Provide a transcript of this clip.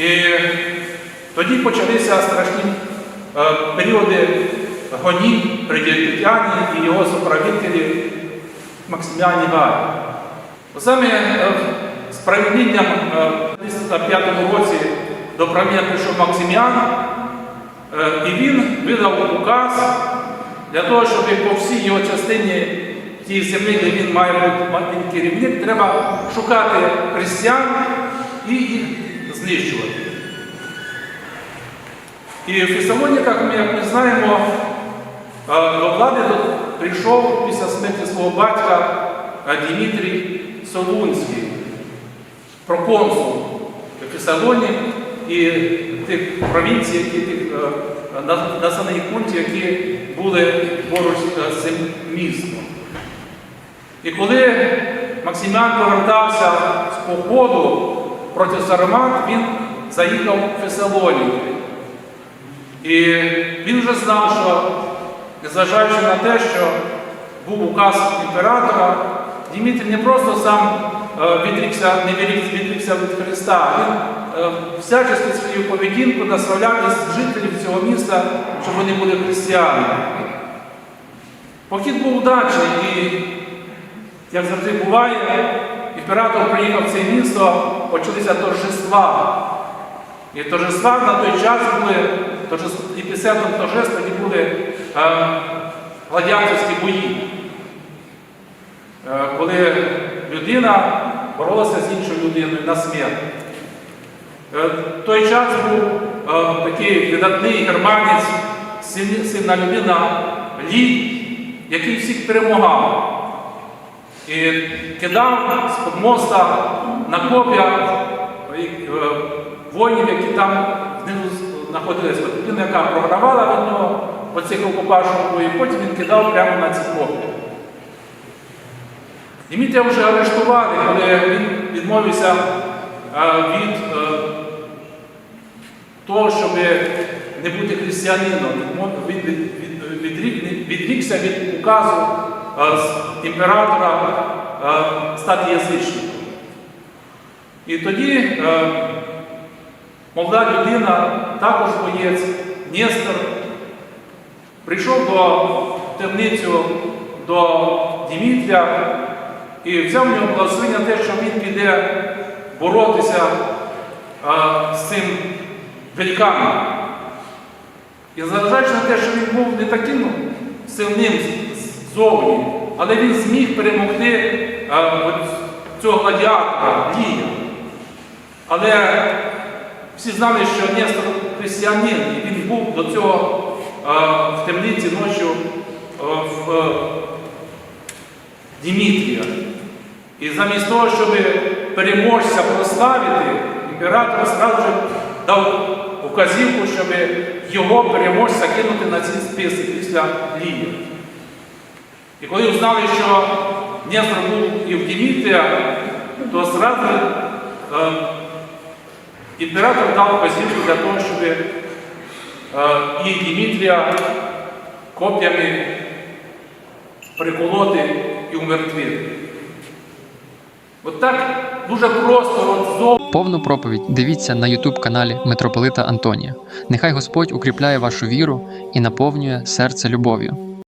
І тоді почалися страшні е, періоди гонінь при Діоклетіані і його суправителі Максиміані Гарі. Саме е, з правлінням в 305 році до правління прийшов Максиміан, е, і він видав указ для того, щоб по всій його частині тієї землі, де він має бути керівник, треба шукати християн І в Фесалоніках, як ми знаємо, е, до влади прийшов після смерті свого батька е, Дмитрій Солунський, проконсул Фесалонік і тих провінцій, які тих е, на- населених пунктів, які були поруч з цим містом. І коли Максимян повертався з походу проти Саромат, він заїхав в Фесалоніки. І він вже знав, що незважаючи на те, що був указ імператора, Дмитрій не просто сам е, відрікся, не відрікся від Христа, він е, всячески свою поведінку наставляв із жителів цього міста, щоб вони були християнами. Похід був удачний і, як завжди буває, імператор приїхав в це місто, почалися торжества. І торжества на той час були, торжество- епіцентром торжеств тоді були е, гладіаторські бої. Е, коли людина боролася з іншою людиною на смерть. Е, в той час був такий видатний германець, сильна, людина Лі, який всіх перемагав. І кидав з-під моста на коп'я воїнів, які там От Людина, яка програвала від нього по цих окупашних бою, потім він кидав прямо на ці коп'я. Дмитрія вже арештували, коли він відмовився е, від е, того, щоб не бути християнином, відрікся від указу е, імператора стати язичником. І тоді молода людина, також боєць, Нестор, прийшов до темницю до Дімітрія і взяв в нього благословення те, що він піде боротися а, з цим великаном. І зважаючи на те, що він був не таким сильним з- ззовні, але він зміг перемогти а, цього гладіатора, Лія. Але всі знали, що Нестор християнин, і він був до цього а, в темниці ночі а, в а, Дімітрія. І замість того, щоб переможця прославити, імператор зразу ж дав указівку, щоб його переможця кинути на ці списи після Лії. І коли узнали, що Нестор був і в Дімітрія, то зразу е, імператор дав указівку для того, щоб е, і Дімітрія коп'ями приколоти і умертвити. От так дуже просто зов... Повну проповідь дивіться на Ютуб каналі Митрополита Антонія. Нехай Господь укріпляє вашу віру і наповнює серце любов'ю.